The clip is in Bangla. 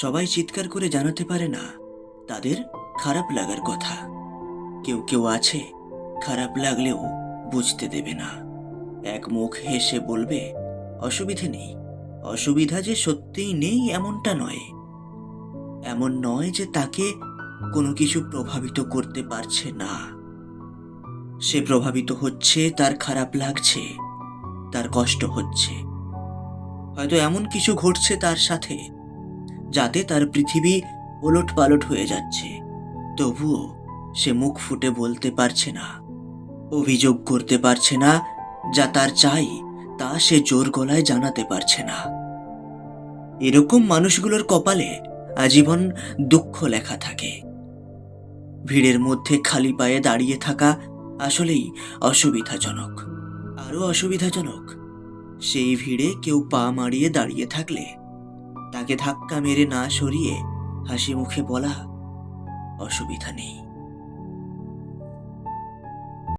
সবাই চিৎকার করে জানাতে পারে না। তাদের খারাপ লাগার কথা। কেউ কেউ আছে, খারাপ লাগলেও বুঝতে দেবে না। এক মুখ হেসে বলবে, অসুবিধে নেই। অসুবিধা যে সত্যিই নেই এমনটা নয়। এমন নয় যে তাকে কোনো কিছু প্রভাবিত করতে পারছে না। সে প্রভাবিত হচ্ছে, তার খারাপ লাগছে, তার কষ্ট হচ্ছে। হয়তো এমন কিছু ঘটছে তার সাথে যাতে তার পৃথিবী ওলট পালট হয়ে যাচ্ছে। তবুও সে মুখ ফুটে বলতে পারছে না, অভিযোগ করতে পারছে না, যা তার চাই, তা সে জোর গলায় জানাতে পারছে না। এরকম মানুষগুলোর কপালে আজীবন দুঃখ লেখা থাকে। ভিড়ের মধ্যে খালি পায়ে দাঁড়িয়ে থাকা আসলেই অসুবিধাজনক, আরও অসুবিধাজনক, সেই ভিড়ে কেউ পা মারিয়ে দাঁড়িয়ে থাকলে তাকে ধাক্কা মেরে না সরিয়ে হাসি মুখে বলা অসুবিধা নেই।